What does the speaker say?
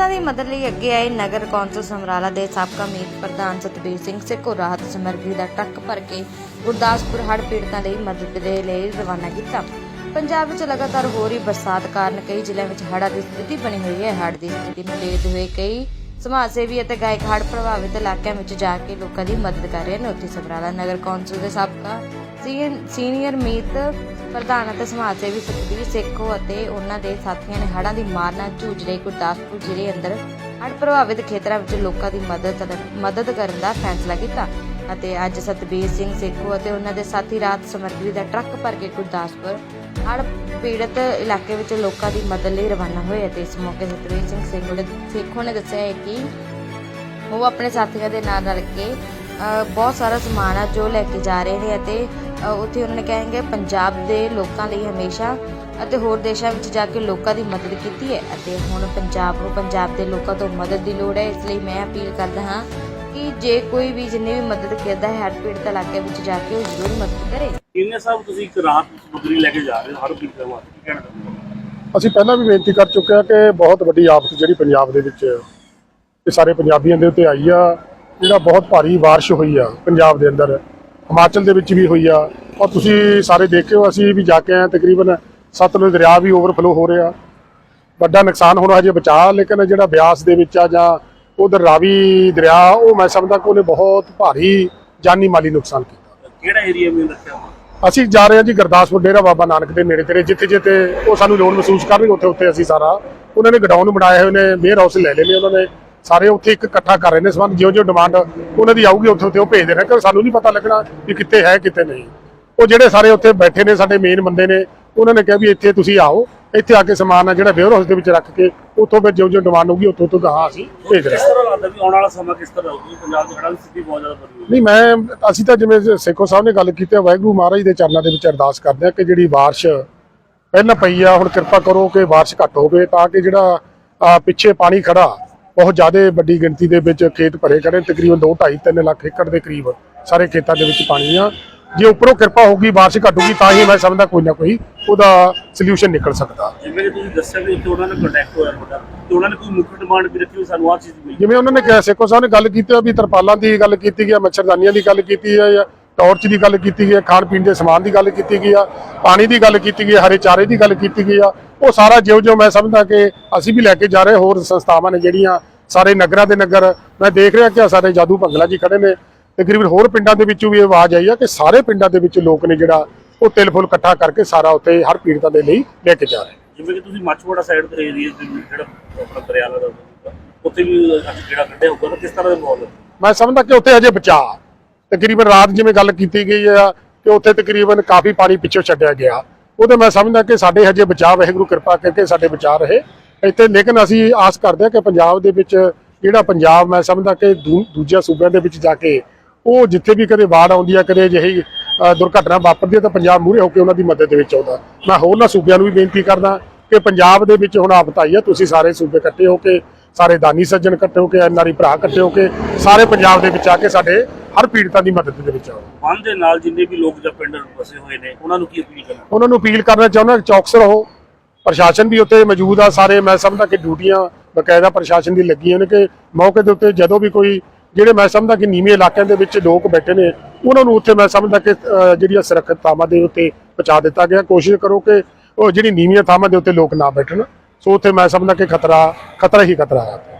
ਮਦਦ ਲਈ ਅੱਗੇ ਆਏ ਨਗਰ ਕੌਂਸਲ ਸਮਰਾਲਾ ਦੇ ਸਾਬਕਾ ਮੀਤ ਪ੍ਰਧਾਨ ਸਤਬੀਰ ਸਿੰਘ ਸਿੱਖੋ ਰਾਹਤ ਸਮੱਗਰੀ ਦਾ ਟਰੱਕ ਭਰ ਕੇ ਗੁਰਦਾਸਪੁਰ ਹੜ੍ਹ ਪੀੜਤਾਂ ਲਈ ਮਦਦ ਦੇ ਲਈ ਰਵਾਨਾ ਕੀਤਾ। ਪੰਜਾਬ ਵਿੱਚ ਲਗਾਤਾਰ ਹੋ ਰਹੀ ਬਰਸਾਤ ਕਾਰਨ ਕਈ ਜ਼ਿਲ੍ਹਿਆਂ ਵਿੱਚ ਹੜ੍ਹਾਂ ਦੀ ਸਥਿਤੀ ਬਣੀ ਹੋਈ ਹੈ। ਹੜ੍ਹ ਦੀ ਸਥਿਤੀ ਨੂੰ ਦੇਖਦੇ ਹੋਏ ਕਈ ਸਮਾਜ ਸੇਵੀ ਅਤੇ ਗਾਇਕ ਹੜ੍ਹ ਪ੍ਰਭਾਵਿਤ ਇਲਾਕਿਆਂ ਵਿੱਚ ਜਾ ਕੇ ਲੋਕਾਂ ਦੀ ਮਦਦ ਕਰ ਰਹੇ ਨੇ ਉੱਥੇ ਸਮਰਾਲਾ ਨਗਰ ਕੌਂਸਲ ਦੇ ਸਾਬਕਾ ਸੀਨੀਅਰ ਮੀਤ ਪ੍ਰਧਾਨ ਅਤੇ ਸਮਾਜ ਸੇਵੀ ਸਤਬੀਰ ਸੇਖੋ ਅਤੇ ਉਹਨਾਂ ਦੇ ਸਾਥੀਆਂ ਨੇ ਹੜ੍ਹਾਂ ਦੀ ਮਾਰ ਨਾਲ ਜੂਝ ਰਹੇ ਗੁਰਦਾਸਪੁਰ ਜ਼ਿਲ੍ਹੇ ਅੰਦਰ ਹੜ੍ਹ ਪ੍ਰਭਾਵਿਤ ਖੇਤਰਾਂ ਵਿੱਚ ਲੋਕਾਂ ਦੀ ਮਦਦ ਮਦਦ ਕਰਨ ਦਾ ਫੈਸਲਾ ਕੀਤਾ ਅਤੇ ਅੱਜ ਸਤਬੀਰ ਸਿੰਘ ਸੇਖੋ ਅਤੇ ਉਹਨਾਂ ਦੇ ਸਾਥੀ ਰਾਤ ਸਮੱਗਰੀ ਦਾ ਟਰੱਕ ਭਰ ਕੇ ਗੁਰਦਾਸਪੁਰ ਹੜ੍ਹ ਪੀੜਤ ਇਲਾਕੇ ਵਿੱਚ ਲੋਕਾਂ ਦੀ ਮਦਦ ਲਈ ਰਵਾਨਾ ਹੋਏ ਅਤੇ ਇਸ ਮੌਕੇ ਸਤਬੀਰ ਸਿੰਘ ਸੇਖੋ ਨੇ ਸੇਖੋ ਨੇ ਦੱਸਿਆ ਹੈ ਕਿ ਉਹ ਆਪਣੇ ਸਾਥੀਆਂ ਦੇ ਨਾਲ ਰਲ ਕੇ ਅ, ਬਹੁਤ ਸਾਰਾ ਸਮਾਨ ਆ ਜੋ ਲੈ ਕੇ ਜਾ ਰਹੇ ਨੇ ਅਤੇ ਉੱਥੇ ਉਹਨਾਂ ਨੇ ਕਹਾਂਗੇ ਪੰਜਾਬ ਦੇ ਲੋਕਾਂ ਲਈ ਹਮੇਸ਼ਾ ਅਤੇ ਹੋਰ ਦੇਸ਼ਾਂ ਵਿੱਚ ਜਾ ਕੇ ਲੋਕਾਂ ਦੀ ਮਦਦ ਕੀਤੀ ਹੈ ਅਤੇ ਹੁਣ ਪੰਜਾਬ ਨੂੰ ਪੰਜਾਬ ਦੇ ਲੋਕਾਂ ਤੋਂ ਮਦਦ ਦੀ ਲੋੜ ਹੈ ਇਸ ਲਈ ਮੈਂ ਅਪੀਲ ਕਰਦਾ ਹਾਂ ਕਿ ਜੇ ਕੋਈ ਵੀ ਜਿੰਨੇ ਵੀ ਮਦਦ ਕਰਦਾ ਹੈ ਹੜ੍ਹ ਪੀੜਤ ਇਲਾਕੇ ਵਿੱਚ ਜਾ ਕੇ ਉਹ ਜ਼ਰੂਰ ਮਦਦ ਕਰੇ। ਕਿੰਨੇ ਸਾਹਿਬ ਤੁਸੀਂ ਇੱਕ ਰਾਤ ਸਮੁੰਦਰੀ ਲੈ ਕੇ ਜਾ ਰਹੇ ਹੋ ਹਰ ਪੀਰ ਵਾਸਤੇ? ਕੀ ਕਹਿਣਾ ਚਾਹੁੰਦੇ ਅਸੀਂ ਪਹਿਲਾਂ ਵੀ ਬੇਨਤੀ ਕਰ ਚੁੱਕੇ ਹਾਂ ਕਿ ਬਹੁਤ ਵੱਡੀ ਆਫਤ ਜਿਹੜੀ ਪੰਜਾਬ ਦੇ ਵਿੱਚ ਇਹ ਸਾਰੇ ਪੰਜਾਬੀਆਂ ਦੇ ਉੱਤੇ ਆਈ ਆ ਜਿਹੜਾ ਬਹੁਤ ਭਾਰੀ ਬਾਰਿਸ਼ ਹੋਈ ਆ ਪੰਜਾਬ ਦੇ ਅੰਦਰ ਹਿਮਾਚਲ ਦੇ ਵਿੱਚ ਵੀ ਹੋਈ ਆ ਔਰ ਤੁਸੀਂ ਸਾਰੇ ਦੇਖਿਓ ਅਸੀਂ ਵੀ ਜਾ ਕੇ ਆਏ ਤਕਰੀਬਨ ਸਤਲੁਜ ਦਰਿਆ ਵੀ ਓਵਰਫਲੋ ਹੋ ਰਿਹਾ। ਵੱਡਾ ਨੁਕਸਾਨ ਹੋਣਾ ਹਜੇ ਬਚਾ ਲੇਕਿਨ ਜਿਹੜਾ ਬਿਆਸ ਦੇ ਵਿੱਚ ਆ ਜਾਂ ਉਧਰ ਰਾਵੀ ਦਰਿਆ ਉਹ ਮੈਂ ਸਮਝਦਾ ਕਿ ਉਹਨੇ ਬਹੁਤ ਭਾਰੀ ਜਾਨੀ ਮਾਲੀ ਨੁਕਸਾਨ ਕੀਤਾ। ਕਿਹੜਾ ਏਰੀਆ ਵਿੱਚ ਰੱਖਿਆ? ਅਸੀਂ ਜਾ ਰਹੇ ਹਾਂ ਜੀ ਗੁਰਦਾਸਪੁਰ ਡੇਰਾ ਬਾਬਾ ਨਾਨਕ ਦੇ ਨੇੜੇ ਤੇੜੇ ਜਿੱਥੇ ਜਿੱਥੇ ਉਹ ਸਾਨੂੰ ਲੋੜ ਮਹਿਸੂਸ ਕਰਨਗੇ ਉੱਥੇ ਉੱਥੇ ਅਸੀਂ ਸਾਰਾ ਉਹਨਾਂ ਨੇ ਗਡਾਊਨ ਬਣਾਏ ਹੋਏ ਨੇ ਵੇਅਰ ਹਾਊਸ ਲੈ ਲਏ ਨੇ ਉਹਨਾਂ ਨੇ ਸਾਰੇ ਉੱਥੇ ਇੱਕ ਇਕੱਠਾ ਕਰ ਰਹੇ ਨੇ ਸਮਾਨ ਜਿਉਂ ਜਿਉਂ ਡਿਮਾਂਡ ਉਹਨਾਂ ਦੀ ਆਊਗੀ ਉੱਥੇ ਉੱਥੇ ਉਹ ਭੇਜ ਦੇਣਾ ਕਿ ਸਾਨੂੰ ਨਹੀਂ ਪਤਾ ਲੱਗਣਾ ਕਿ ਕਿੱਥੇ ਹੈ ਕਿੱਥੇ ਨਹੀਂ। ਉਹ ਜਿਹੜੇ ਸਾਰੇ ਉੱਥੇ ਬੈਠੇ ਨੇ ਸਾਡੇ ਮੇਨ ਬੰਦੇ ਨੇ ਉਹਨਾਂ ਨੇ ਕਿਹਾ ਵੀ ਇੱਥੇ ਤੁਸੀਂ ਆਓ ਇੱਥੇ ਆ ਕੇ ਸਮਾਨ ਆ ਜਿਹੜਾ ਵੇਅਰ ਹਾਊਸ ਦੇ ਵਿੱਚ ਰੱਖ ਕੇ ਉੱਥੋਂ ਫਿਰ ਜਿਉਂ ਜਿਉਂ ਡਿਮਾਂਡ ਹੋਊਗੀ ਉੱਥੋਂ ਤੋਂ ਗਾਹਾਂ ਅਸੀਂ ਭੇਜ ਰਹੇ ਹਾਂ। ਤਰ੍ਹਾਂ ਲੱਗਦਾ ਵੀ ਆਉਣ ਵਾਲਾ ਸਮਾਂ ਕਿਸ ਤਰ੍ਹਾਂ ਹੋਊਗੀ? ਪੰਜਾਬ ਦੀ ਹੜ੍ਹਾਂ ਦੀ ਸਥਿਤੀ ਬਹੁਤ ਜ਼ਿਆਦਾ ਬਣੀ ਹੋਈ। ਨਹੀਂ ਮੈਂ ਅਸੀਂ ਤਾਂ ਜਿਵੇਂ ਸੇਖੋ ਸਾਹਿਬ ਨੇ ਗੱਲ ਕੀਤੀ ਹੈ ਵਾਹਿਗੁਰੂ ਮਹਾਰਾਜ ਦੇ ਚਰਨਾਂ ਦੇ ਵਿੱਚ ਅਰਦਾਸ ਕਰਦੇ ਆ ਕਿ ਜਿਹੜੀ ਬਾਰਿਸ਼ ਪਹਿਲਾਂ ਪਈ ਆ ਹੁਣ ਕਿਰਪਾ ਕਰੋ ਕਿ ਬਾਰਿਸ਼ ਘੱਟ ਹੋਵੇ ਤਾਂ ਕਿ ਜਿਹੜਾ ਪਿੱਛੇ ਪਾਣੀ ਖੜਾ ਬਹੁਤ ਜ਼ਿਆਦਾ ਵੱਡੀ ਗਿਣਤੀ ਦੇ ਵਿੱਚ ਖੇਤ ਭਰੇ ਖੜੇ ਤਕਰੀਬਨ 2 2.5 3 ਲੱਖ ਏਕੜ ਦੇ ਕਰੀਬ ਸਾਰੇ ਖੇਤਾਂ ਦੇ ਵਿੱਚ ਪਾਣੀ ਆ। ਜੇ ਉੱਪਰੋਂ ਕਿਰਪਾ ਹੋਊਗੀ ਬਾਰਿਸ਼ ਘਟੂਗੀ ਤਾਂ ਹੀ ਮੈਂ ਸਮਝਦਾ ਕੋਈ ਨਾ ਕੋਈ ਉਹਦਾ ਸੋਲੂਸ਼ਨ ਨਿਕਲ ਸਕਦਾ। ਜਿਵੇਂ ਕਿ ਤੁਸੀਂ ਦੱਸਿਆ ਕਿ ਉਹਨਾਂ ਨਾਲ ਕੰਟੈਕਟ ਹੋਇਆ ਤੁਹਾਡਾ ਤੇ ਉਹਨਾਂ ਨੇ ਕੋਈ ਮੁੱਖ ਡਿਮਾਂਡ ਵੀ ਰੱਖੀ ਹੋਈ ਸਾਨੂੰ ਆਹ ਚੀਜ਼ ਮਿਲੀ। ਜਿਵੇਂ ਉਹਨਾਂ ਨੇ ਕਿਹਾ ਸੇਖੋ ਸਾਹਿਬ ਨੇ ਗੱਲ ਕੀਤੀ ਆ ਵੀ ਤਰਪਾਲਾਂ ਦੀ ਗੱਲ ਕੀਤੀ ਗਈ ਆ ਮੱਛਰਦਾਨੀਆਂ ਦੀ ਗੱਲ ਕੀਤੀ ਹੈ ਜਾਂ ਟਾਰਚ ਦੀ ਗੱਲ ਕੀਤੀ ਗਈ ਹੈ ਖਾਣ ਪੀਣ ਦੇ ਸਮਾਨ ਦੀ ਗੱਲ ਕੀਤੀ ਗਈ ਆ ਪਾਣੀ ਦੀ ਗੱਲ ਕੀਤੀ ਗਈ ਹੈ ਹਰੇ ਚਾਰੇ ਦੀ ਗੱਲ ਕੀਤੀ ਗਈ ਆ ਉਹ ਸਾਰਾ ਜਿਉਂ ਜਿਉਂ ਮੈਂ ਸਮਝਦਾ ਕਿ ਅਸੀਂ ਵੀ ਲੈ ਕੇ ਜਾ ਰਹੇ ਹੋਰ ਸੰਸਥਾਵਾਂ ਨੇ ਜਿਹੜੀਆਂ ਸਾਰੇ ਨਗਰਾਂ ਦੇ ਨਗਰ ਮੈਂ ਦੇਖ ਰਿਹਾ ਕਿ ਸਾਡੇ ਜਾਦੂ ਭੰਗਲਾ ਜੀ ਖੜੇ ਨੇ ਤਕਰੀਬਨ ਹੋਰ ਪਿੰਡਾਂ ਦੇ ਵਿੱਚੋਂ ਵੀ ਇਹ ਆਵਾਜ਼ ਆਈ ਆ ਕਿ ਸਾਰੇ ਪਿੰਡਾਂ ਦੇ ਵਿੱਚ ਲੋਕ ਨੇ ਜਿਹੜਾ ਉਹ ਤਿਲ ਫੁੱਲ ਇਕੱਠਾ ਕਰਕੇ ਸਾਰਾ ਉੱਥੇ ਹਰ ਪੀੜਤਾਂ ਦੇ ਲਈ ਲੈ ਕੇ ਜਾ ਰਹੇ ਜਿਵੇਂ ਕਿ ਤੁਸੀਂ ਮੱਛਵਾੜਾ ਸਾਈਡ ਦੇ ਏਰੀਆ ਦੇ ਜਿਹੜਾ ਆਪਣਾ ਦਰਿਆ ਲੱਗਦਾ ਉੱਥੇ ਵੀ ਜਿਹੜਾ ਕੱਢਿਆ ਹੋਊਗਾ ਕਿਸ ਤਰ੍ਹਾਂ ਦਾ ਮਾਹੌਲ ਮੈਂ ਸਮਝਦਾ ਕਿ ਉੱਥੇ ਅਜੇ ਬਚਾ ਤਕਰੀਬਨ ਰਾਤ ਜਿਵੇਂ ਗੱਲ ਕੀਤੀ ਗਈ ਆ ਕਿ ਉੱਥੇ ਤਕਰੀਬਨ ਕਾਫੀ ਪਾਣੀ ਪਿੱਛੋਂ ਛੱਡਿਆ ਗਿਆ। ਉਹਦੇ ਮੈਂ ਸਮਝਦਾ ਕਿ ਸਾਡੇ ਹਜੇ ਬਚਾਅ ਵਾਹਿਗੁਰੂ ਕਿਰਪਾ ਕਰਕੇ ਸਾਡੇ ਬਚਾਅ ਰਹੇ। ਇੱਥੇ ਲੇਕਿਨ ਅਸੀਂ ਆਸ ਕਰਦੇ ਹਾਂ ਕਿ ਪੰਜਾਬ ਦੇ ਵਿੱਚ ਜਿਹੜਾ ਪੰਜਾਬ ਮੈਂ ਸਮਝਦਾ ਕਿ ਦੂ- ਦੂਜਿਆਂ ਸੂਬਿਆਂ ਦੇ ਵਿੱਚ ਜਾ ਕੇ ਉਹ ਜਿੱਥੇ ਵੀ ਕਦੇ ਬਾੜ ਆਉਂਦੀ ਆ ਕਦੇ ਅਜਿਹੀ ਦੁਰਘਟਨਾ ਵਾਪਰਦੀ ਆ ਤਾਂ ਪੰਜਾਬ ਮੂਹਰੇ ਹੋ ਕੇ ਉਹਨਾਂ ਦੀ ਮਦਦ ਦੇ ਵਿੱਚ ਆਉਂਦਾ। ਮੈਂ ਹੋਰਨਾਂ ਸੂਬਿਆਂ ਨੂੰ ਵੀ ਬੇਨਤੀ ਕਰਦਾ ਕਿ ਪੰਜਾਬ ਦੇ ਵਿੱਚ ਹੁਣ ਆਫਤ ਆਈ ਆ ਤੁਸੀਂ ਸਾਰੇ ਸੂਬੇ ਇਕੱਠੇ ਹੋ ਕੇ ਸਾਰੇ ਦਾਨੀ ਸੱਜਣ ਇਕੱਠੇ ਹੋ ਕੇ ਐਨਆਰਈ ਭਰਾ ਇਕੱਠੇ ਹੋ ਕੇ ਸਾਰੇ ਪੰਜਾਬ ਦੇ ਵਿੱਚ ਆ ਕੇ ਸਾਡੇ ਹਰ ਪੀੜਤਾਂ ਦੀ ਮਦਦ ਦੇ ਵਿੱਚ ਆਓ। ਬੰਦ ਦੇ ਨਾਲ ਜਿੰਨੇ ਵੀ ਲੋਕ ਜਾਂ ਪਿੰਡ ਵਸੇ ਹੋਏ ਨੇ ਉਹਨਾਂ ਨੂੰ ਕੀ ਅਪੀਲ ਕਰਨਾ? ਉਹਨਾਂ ਨੂੰ ਅਪੀਲ ਕਰਨਾ ਚਾਹੁੰਦਾ ਚੌਕਸ ਰਹੋ। ਪ੍ਰਸ਼ਾਸਨ ਵੀ ਉੱਥੇ ਮੌਜੂਦ ਆ ਸਾਰੇ ਮੈਂ ਸਮਝਦਾ ਕਿ ਡਿਊਟੀਆਂ ਬਕਾਇਦਾ ਪ੍ਰਸ਼ਾਸਨ ਦੀ ਲੱਗੀਆਂ ਨੇ ਕਿ ਮੌਕੇ ਦੇ ਉੱਤੇ ਜਦੋਂ ਵੀ ਕੋਈ ਜਿਹੜੇ ਮੈਂ ਸਮਝਦਾ ਕਿ ਨੀਵੇਂ ਇਲਾਕਿਆਂ ਦੇ ਵਿੱਚ ਲੋਕ ਬੈਠੇ ਨੇ, ਉਹਨਾਂ ਨੂੰ ਉੱਥੇ ਮੈਂ ਸਮਝਦਾ ਕਿ ਜਿਹੜੀਆਂ ਸੁਰੱਖਿਅਤ ਥਾਵਾਂ ਦੇ ਉੱਤੇ ਪਹੁੰਚਾ ਦਿੱਤਾ ਗਿਆ। ਕੋਸ਼ਿਸ਼ ਕਰੋ ਕਿ ਉਹ ਜਿਹੜੀ ਨੀਵੀਆਂ ਥਾਵਾਂ ਦੇ ਉੱਤੇ ਲੋਕ ਨਾ ਬੈਠਣ। ਸੋ ਉੱਥੇ ਮੈਂ ਸਮਝਦਾ ਕਿ ਖਤਰਾ ਖਤਰਾ ਹੀ ਖਤਰਾ ਹੈ।